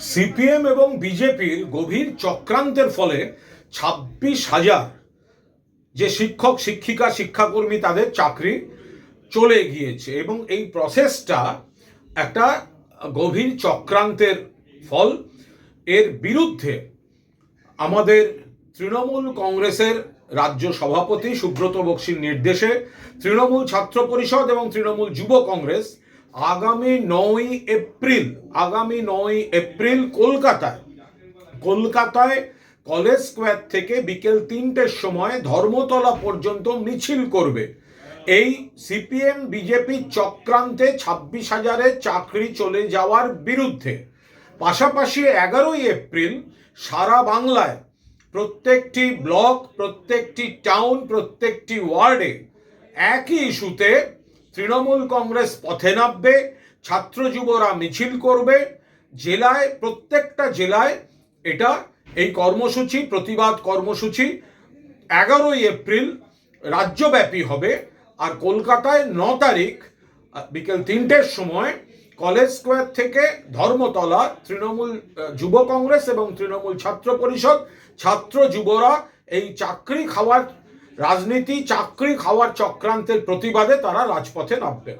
CPM এবং বিজেপির গভীর চক্রান্তের ফলে ছাব্বিশ হাজার যে শিক্ষক, শিক্ষিকা, শিক্ষাকর্মী তাদের চাকরি চলে গিয়েছে এবং এই প্রসেসটা একটা গভীর চক্রান্তের ফল। এর বিরুদ্ধে আমাদের তৃণমূল কংগ্রেসের রাজ্য সভাপতি সুব্রত বক্সির নির্দেশে তৃণমূল ছাত্র পরিষদ এবং তৃণমূল যুব কংগ্রেস আগামী নয় এপ্রিল, আগামী নয় এপ্রিল কলকাতায় কলকাতায় কলেজ স্কোয়ার থেকে বিকেল তিনটের সময় ধর্মতলা পর্যন্ত মিছিল করবে। এই সিপিএম, বিজেপি চক্রান্তে ছাব্বিশ হাজারের চাকরি চলে যাওয়ার বিরুদ্ধে। পাশাপাশি এগারোই এপ্রিল সারা বাংলায় প্রত্যেকটি ব্লক, প্রত্যেকটি টাউন, প্রত্যেকটি ওয়ার্ডে একই ইস্যুতে তৃণমূল কংগ্রেস পথে নামবে, ছাত্র যুবরা মিছিল করবে, জেলায়, প্রত্যেকটা জেলায় এটা এই কর্মসূচি, প্রতিবাদ কর্মসূচি এগারোই এপ্রিল রাজ্যব্যাপী হবে আর কলকাতায় ন তারিখ বিকেল তিনটের সময় কলেজ স্কোয়ার থেকে ধর্মতলা তৃণমূল যুব কংগ্রেস এবং তৃণমূল ছাত্র পরিষদ, ছাত্র যুবরা এই চাকরি খাওয়ার রাজনীতি চাকরি খাওয়ার চক্রান্তের প্রতিবাদে তারা রাজপথে নামবেন।